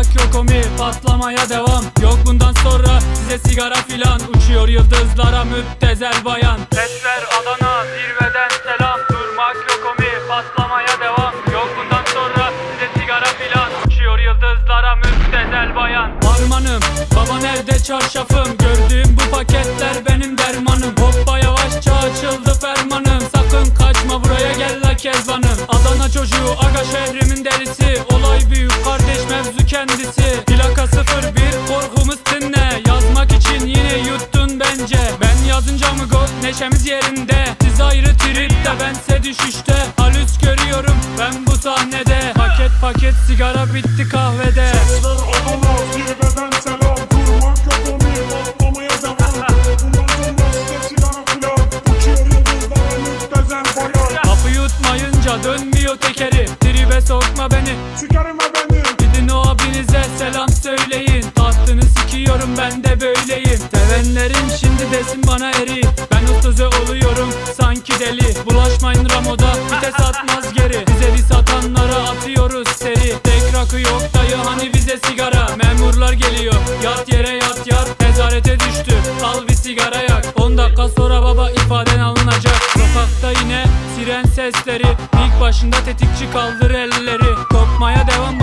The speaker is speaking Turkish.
Durmak yok omi patlamaya devam. Yok bundan sonra size sigara filan. Uçuyor yıldızlara müptezel bayan. Sesler Adana zirveden selam. Durmak yok omi patlamaya devam. Yok bundan sonra size sigara filan. Uçuyor yıldızlara müptezel bayan. Harmanım baba nerede çarşafım? Gördüğüm bu paketler benim dermanım. Hoppa yavaşça açıldı fermanım. Sakın kaçma buraya gel la kezbanım. Adana çocuğu aga şehrimin delisi. Olay büyük mevzu kendisi. Plaka 01 korkumuz dinle. Yazmak için yine yuttun bence. Ben yazınca mı gol neşemiz yerinde? Siz ayrı tripte bense düşüşte. Halüs görüyorum ben bu sahnede. Paket paket sigara bitti kahvede. Sesler Adana zirveden selam Durmak yok omi patlamaya devam Bundan sonra size sigara filan Uçuyor yıldızlara müptezel bayan Kapı yutmayınca dönmüyor tekeri. Tribe sokma beni. Sikerime Sevenlerim şimdi desin bana eri. Ben o söze oluyorum sanki deli. Bulaşmayın Ramo'da vites atmaz geri. Bize dis atanlara atıyoruz seri. Tek rakı yok dayı hani bize sigara? Memurlar geliyor yat yere yat yat. Nezarete düştü al bir sigara yak. 10 dakika sonra baba ifaden alınacak. Sokakta yine siren sesleri. İlk başında tetikçi kaldır elleri. Kopmaya devam